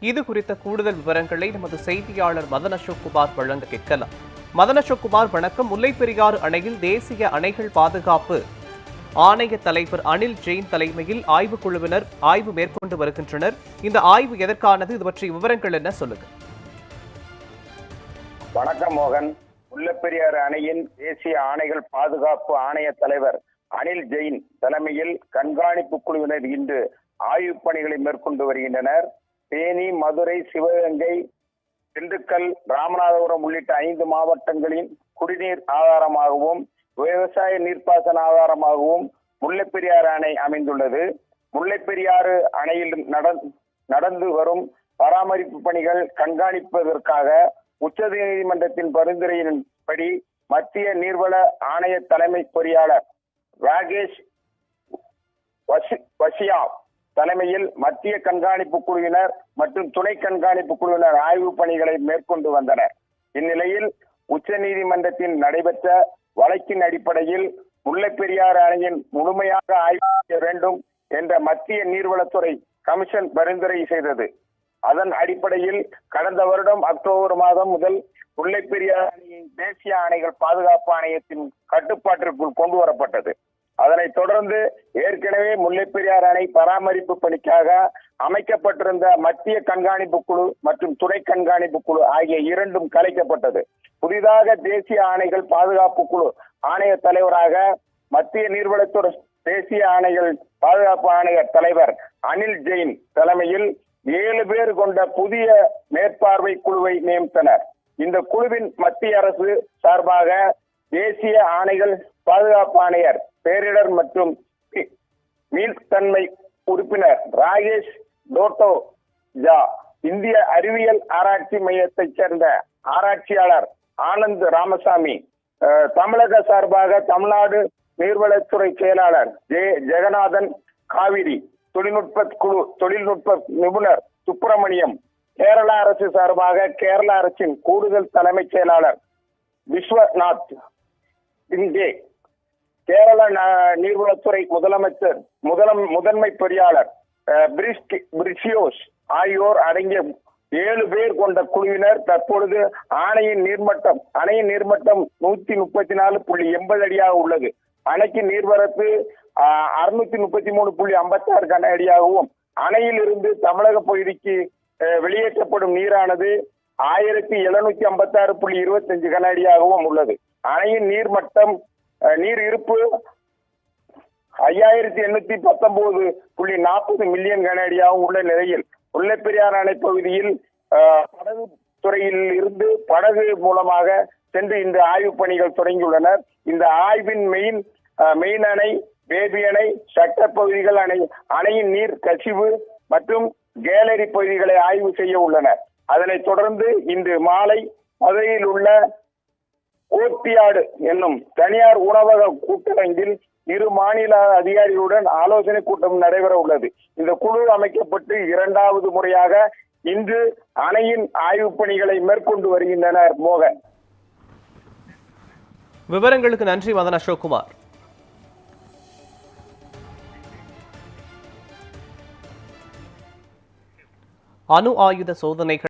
இது குறித்த கூடுதல் விவரங்களை நமது செய்தியாளர் மதன் அசோக் குமார் வழங்க கேட்கலாம். மதன் அசோக் குமார் வணக்கம். முல்லைப் பெரியாறு அணையில் தேசிய அணைகள் பாதுகாப்பு ஆணைய தலைவர் அனில் ஜெயின் தலைமையில் ஆய்வுக் குழுவினர் ஆய்வு மேற்கொண்டு வருகின்றனர். இந்த ஆய்வு எதற்கானது? இது பற்றிய விவரங்கள் என்ன? சொல்லுங்க. வணக்கம் மோகன். முல்லைப்பெரியாறு அணையின் தேசிய ஆணைகள் பாதுகாப்பு ஆணைய தலைவர் அனில் ஜெயின் தலைமையில் கண்காணிப்பு குழுவினர் இன்று ஆய்வுப் பணிகளை மேற்கொண்டு வருகின்றனர். தேனி மதுரை சிவகங்கை திண்டுக்கல் ராமநாதபுரம் உள்ளிட்ட ஐந்து மாவட்டங்களின் குடிநீர் ஆதாரமாகவும் விவசாய நீர்ப்பாசன ஆதாரமாகவும் முல்லைப்பெரியாறு அணை அமைந்துள்ளது. முல்லைப்பெரியாறு அணையில் நடந்து வரும் பராமரிப்பு பணிகள் கண்காணிப்பதற்காக உச்ச நீதிமன்றத்தின் பரிந்துரையின்படி மத்திய நீர்வள ஆணைய தலைமை பொறியாளர் ராகேஷ் வசி- வசியா தலைமையில் மத்திய கண்காணிப்பு குழுவினர் மற்றும் துணை கண்காணிப்பு குழுவினர் ஆய்வு பணிகளை மேற்கொண்டு வந்தனர். இந்நிலையில் உச்சநீதிமன்றத்தில் நடைபெற்ற வழக்கின் அடிப்படையில் முல்லை பெரியாறு அணையின் முழுமையாக ஆய்வு செய்ய வேண்டும் என்ற மத்திய நீர்வளத்துறை கமிஷன் பரிந்துரை செய்தது. அதன் அடிப்படையில் கடந்த வருடம் அக்டோபர் மாதம் முதல் முல்லைப்பெரியாறு அணையின் தேசிய அணைகள் பாதுகாப்பு ஆணையத்தின் கட்டுப்பாட்டிற்குள் கொண்டு வரப்பட்டது. அதனைத் தொடர்ந்து ஏற்கனவே முல்லைப்பெரியார் அணை பராமரிப்பு பணிக்காக அமைக்கப்பட்டிருந்த மத்திய கண்காணிப்பு குழு மற்றும் துணை கண்காணிப்பு குழு ஆகிய இரண்டும் கலைக்கப்பட்டது. புதிதாக தேசிய ஆணைகள் பாதுகாப்பு குழு ஆணைய தலைவராக மத்திய நீர்வளத்துறை தேசிய ஆணைகள் பாதுகாப்பு ஆணையர் தலைவர் அனில் ஜெயின் தலைமையில் ஏழு பேர் கொண்ட புதிய மேற்பார்வை குழுவை நியமித்தனர். இந்த குழுவின் மத்திய அரசு சார்பாக தேசிய ஆணைகள் பாதுகாப்பு ஆணையர் பேரிடர் மற்றும் மீ- மீள்தன்மை உறுப்பினர் ராகேஷ் டோட்டோ ஜா இந்திய அறிவியல் ஆராய்ச்சி மையத்தைச் சேர்ந்த ஆராய்ச்சியாளர் ஆனந்த் ராமசாமி தமிழக சார்பாக தமிழ்நாடு நீர்வளத்துறை செயலாளர் ஜெ ஜெகநாதன் காவிரி தொழில்நுட்ப குழு தொழில்நுட்ப நிபுணர் சுப்பிரமணியம் கேரள அரசு சார்பாக கேரள அரசின் கூடுதல் தலைமைச் செயலாளர் விஸ்வநாத் இங்கே கேரள நீர்வளத்துறை முதலமைச்சர் முதலம் முதன்மை பொறியாளர் அஹ், பிரிசியோஸ் ஆகியோர் அடங்கிய ஏழு பேர் கொண்ட குழுவினர் தற்பொழுது ஆணையின் நீர்மட்டம் அணையின் நீர்மட்டம் நூத்தி முப்பத்தி நாலு புள்ளி எண்பது அடியாக உள்ளது. அணைக்கு நீர்வரத்து அறுநூத்தி முப்பத்தி மூணு புள்ளி ஐம்பத்தி ஆறு கன அடியாகவும் அணையில் இருந்து தமிழக பகுதிக்கு அஹ், வெளியேற்றப்படும் நீரானது ஆயிரத்தி எழுநூத்தி ஐம்பத்தி ஆறு புள்ளி இருபத்தஞ்சு கன அடியாகவும் உள்ளது. அணையின் நீர்மட்டம் நீர் இருப்பு ஐயாயிரத்தி எண்ணூத்தி பத்தொன்பது புள்ளி நாற்பது மில்லியன் கன அடியாகவும் உள்ள நிலையில் முல்லைப்பெரியாறு அணை பகுதியில் படகு துறையில் இருந்து படகு மூலமாக சென்று இந்த ஆய்வுப் பணிகள் தொடங்கியுள்ளனர் இந்த ஆய்வின் மெயின் மெயின் அணை பேபி அணை சட்ட பகுதிகள் அணை அணையின் நீர் கசிவு மற்றும் கேலரி பகுதிகளை ஆய்வு செய்ய உள்ளனர் அதனைத் தொடர்ந்து இன்று மாலை மதுரையில் உள்ள கோட்டியாடு என்னும் தனியார் உணவக கூட்டரங்கில் இரு மாநில அதிகாரிகளுடன் ஆலோசனை கூட்டம் நடைபெற உள்ளது. இந்த குழு அமைக்கப்பட்டு இரண்டாவது முறையாக இன்று அணையின் ஆய்வுப் பணிகளை மேற்கொண்டு வருகின்றனர் மோகன். விவரங்களுக்கு நன்றி மதன் அசோக்குமார். அணு ஆயுத சோதனைகள்